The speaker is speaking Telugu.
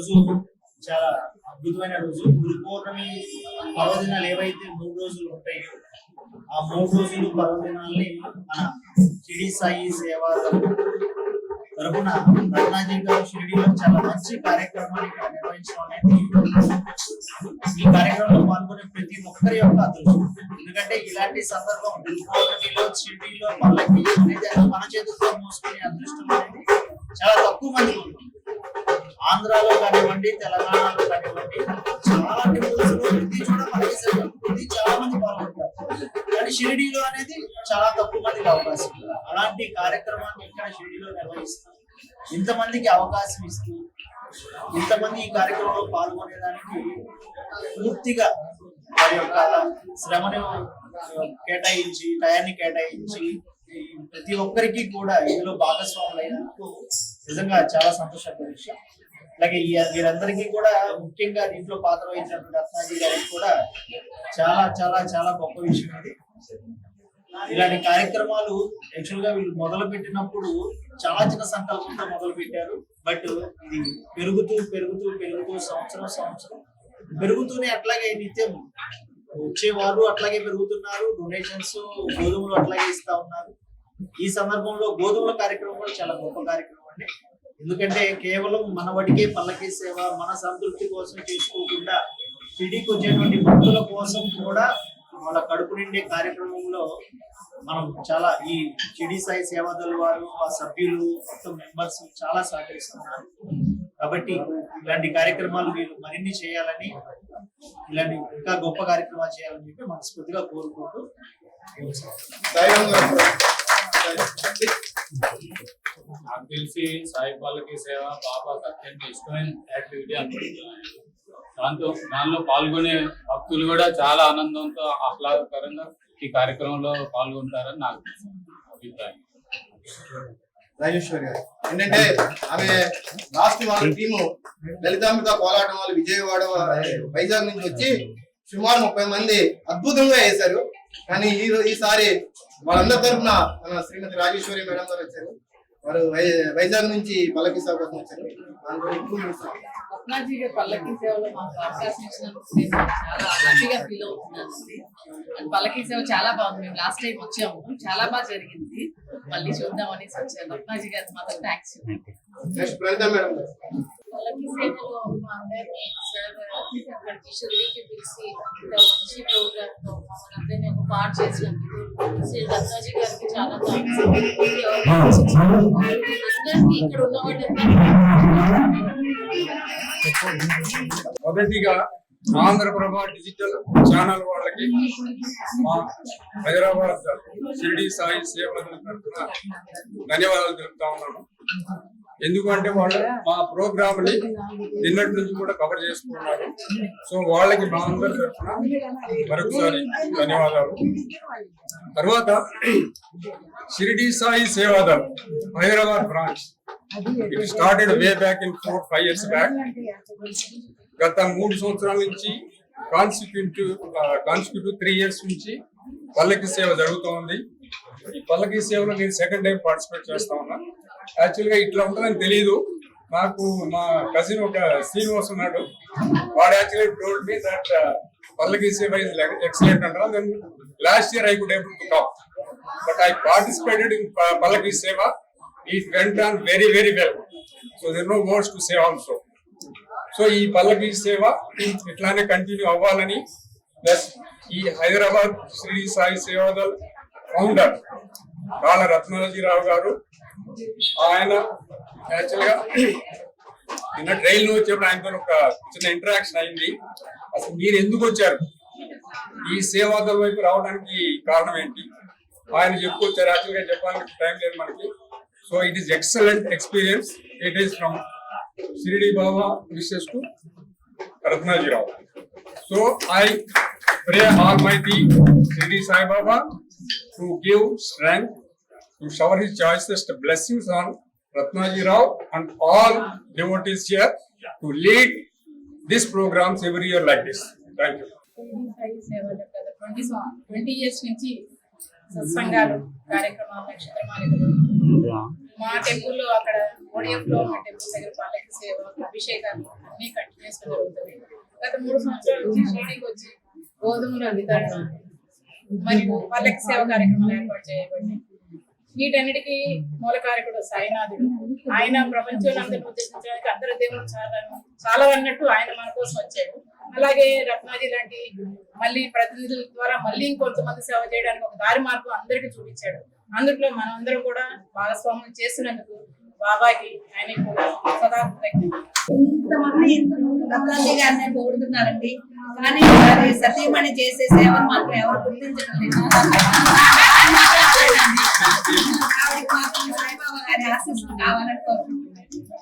రోజు చాలా అద్భుతమైన రోజు. గురు పౌర్ణమి పర్వదినాలు ఏవైతే మూడు రోజులు ఉంటాయో ఆ మూడు రోజులు పర్వదినాల్ని మన షిరిడి సాయి సేవ తరపున రత్నాజీ గారు షిరిడిలో చాలా మంచి కార్యక్రమాన్ని ఇక్కడ నిర్వహించడం అనేది ఈ కార్యక్రమంలో పాల్గొనే ప్రతి ఒక్కరి యొక్క అదృష్టం. ఎందుకంటే ఇలాంటి సందర్భం గురు పౌర్ణమిలో షిరిడిలో పల్లకి అనేది మన చేతుల్లో మోసుకునే అదృష్టం అనేది చాలా తక్కువ మంది ఉంటుంది. ఆంధ్రాలో కానివ్వండి తెలంగాణలో కానివ్వండి చాలా టెంపుల్స్ ప్రతి చోట మనకి ప్రతి చాలా మంది పాల్గొంటారు. కానీ షిరిడీలో అనేది చాలా తక్కువ మందికి అవకాశం. ఉంది. అలాంటి కార్యక్రమాన్ని ఇక్కడ షిరిడీలో నిర్వహిస్తాం ఇంతమందికి అవకాశం ఇస్తూ ఇంతమంది ఈ కార్యక్రమంలో పాల్గొనేదానికి పూర్తిగా వారి యొక్క శ్రమను కేటాయించి టయాన్ని కేటాయించి ప్రతి ఒక్కరికి కూడా ఇందులో భాగస్వాములైనందుకు నిజంగా చాలా సంతోషకర విషయం. అలాగే ఈ వీరందరికీ కూడా ముఖ్యంగా దీంట్లో పాత్ర వహించినటువంటి రత్నాజీ గారికి కూడా చాలా చాలా చాలా గొప్ప విషయం ఇది ఇలాంటి కార్యక్రమాలు యాక్చువల్గా వీళ్ళు మొదలు పెట్టినప్పుడు చాలా చిన్న సంకల్పంతో మొదలు పెట్టారు బట్ ఇది పెరుగుతూ పెరుగుతూ పెరుగుతూ సంవత్సరం సంవత్సరం పెరుగుతూనే అట్లాగే నిత్యం వచ్చేవారు అట్లాగే పెరుగుతున్నారు. డొనేషన్స్ గోధుమలు అట్లాగే ఇస్తా ఉన్నారు. ఈ సందర్భంలో గోధుమల కార్యక్రమం కూడా చాలా గొప్ప కార్యక్రమం అండి. ఎందుకంటే కేవలం మన వడికే పల్లకి సేవ మన సంతృప్తి కోసం చేసుకోకుండా పిడికి వచ్చేటువంటి భక్తుల కోసం కూడా వాళ్ళ కడుపు నిండే కార్యక్రమంలో మనం చాలా ఈ చెడి సాయి సేవాదల్ వారు ఆ సభ్యులు మొత్తం మెంబర్స్ చాలా సహకరిస్తున్నారు. కాబట్టి ఇలాంటి కార్యక్రమాలు మీరు మరిన్ని చేయాలని ఇలాంటి ఇంకా గొప్ప కార్యక్రమాలు చేయాలని చెప్పి మనస్ఫూర్తిగా కోరుకుంటూ తెలిసి సాయి పాలకి సేవ బాబాకి అత్యంత ఇష్టమైన యాక్టివిటీ అనుకుంటున్నాను. దాంతో దానిలో పాల్గొనే భక్తులు కూడా చాలా ఆనందంతో ఆహ్లాదకరంగా ఈ కార్యక్రమంలో పాల్గొంటారని నాకు అభిప్రాయం. రాజేశ్వరి గారు ఏంటంటే ఆమె లాస్ట్ వాళ్ళ టీము లలితాంబిక కోలాటం వాళ్ళు విజయవాడ వైజాగ్ నుంచి వచ్చి సుమారు ముప్పై మంది అద్భుతంగా వేశారు. కానీ ఈ ఈసారి వాళ్ళందరి తరఫున మన శ్రీమతి రాజేశ్వరి మేడం గారు వచ్చారు. వారు వైజాగ్ నుంచి పల్లకి సేవ కోసం వచ్చారు పల్లకి సేవలో మాకు అవకాశం ఇచ్చినందుకు నేను చాలా హ్యాపీగా ఫీల్ అవుతున్నాను అండ్ పల్లకి సేవ చాలా బాగుంది. మేము లాస్ట్ టైం వచ్చాము. చాలా బాగా జరిగింది. మళ్ళీ చూద్దాం అనేసి వచ్చాను. రత్నాజీ గారికి మాత్రం థ్యాంక్స్ వాళ్ళకి సేవలో అందరినీ సార్ అక్కడికి పిలిచి ఇంత మంచి ప్రోగ్రామ్తో మమ్మల్ని ఒక పార్ట్ చేసినందుకు శ్రీ రత్నాజీ గారికి చాలా థ్యాంక్స్ అందరికీ ఇక్కడ ఉన్న మొదటిగా ఆంధ్రప్రభ డిజిటల్ ఛానల్ వాళ్ళకి మా హైదరాబాద్ షిరిడి సాయి సేవల తరఫున ధన్యవాదాలు తెలుపుతా ఉన్నాను. ఎందుకంటే వాళ్ళు మా ప్రోగ్రామ్ని నిన్నటి నుంచి కూడా కవర్ చేసుకున్నారు సో వాళ్ళకి మా అందరి తరఫున మరొకసారి ధన్యవాదాలు. తర్వాత Shirdi Sai Sevadal Hyderabad branch. It started way back in four five years back గత మూడు సంవత్సరాల నుంచి కాన్స్టిట్యూటివ్ కాన్స్టిట్యూటివ్ త్రీ ఇయర్స్ నుంచి పల్లకి సేవ జరుగుతోంది. ఈ పల్లకి సేవలో నేను సెకండ్ టైం పార్టిసిపేట్ చేస్తా ఉన్నా. యాక్చువల్గా ఇట్లా ఉంటుందని తెలియదు నాకు మా కజిన్ ఒక శ్రీనివాస్ ఉన్నాడు. వాడు actually told me that pallaki seva is excellent అంటారు. Then last year I could able to top but I participated in pallaki seva. It went on very very well so there no words to save also so ఈ పల్లకి సేవ ఇట్లానే కంటిన్యూ అవ్వాలని ప్లస్ ఈ హైదరాబాద్ శ్రీ సాయి సేవాదల్ ఫౌండర్ కాళ్ళ రత్నాలజీరావు గారు ఆయన యాక్చువల్గా నిన్న ట్రైన్లో వచ్చేప్పుడు ఆయనతో ఒక చిన్న ఇంటరాక్షన్ అయింది. అసలు మీరు ఎందుకు వచ్చారు? ఈ సేవాదల వైపు రావడానికి కారణం ఏంటి? ఆయన చెప్పుకొచ్చారు. యాక్చువల్గా చెప్పడానికి టైం లేదు మనకి. So it is excellent experience it is from Shirdi Baba wishes to Ratnajirao. So I pray almighty Shirdi Saibaba to give strength to shower his choicest blessings on Ratnajirao and all devotees here to lead these programs every year like this. Thank you. Twenty twenty years నుంచి సత్సంగాలు కార్యక్రమాలు నక్షత్రమాలికలు మా టెంపుల్లో అక్కడ ODF లో ఉన్న టెంపుల్ దగ్గర పల్లకి సేవ అభిషేకాలు అన్ని కంటిన్యూస్గా జరుగుతుంది గత మూడు సంవత్సరాల నుంచి షిరిడీకి వచ్చి గోధుమల వితరణ మరియు పల్లకి సేవ కార్యక్రమాలు ఏర్పాటు చేయబడి వీటన్నిటికీ మూలకారకుడు సాయినాథుడు ఆయన ప్రపంచంలో అందరిని ఉద్దేశించడానికి అందరి దేవుడు చాలా చాలా అన్నట్టు ఆయన మన కోసం వచ్చాడు. అలాగే రత్నాజీ లాంటి మళ్ళీ ప్రతినిధుల ద్వారా మళ్ళీ ఇంకొంతమంది సేవ చేయడానికి ఒక దారి మార్గం అందరికీ చూపించాడు. అందులో మనం అందరం కూడా భాగస్వామ్యం చేసినందుకు బాబాకి ఆయనకి కూడా సదా. ఇంతమంది రత్నాజీ గారిని పొగుడుతున్నారండి కానీ సతీమణి చేసే సేవను మాత్రం ఎవరు గుర్తించడం లేదు. ఆవిడకి మాత్రం సాయిబాబా గారి ఆశీస్సులు కావాలని కోరుకుంటున్నాను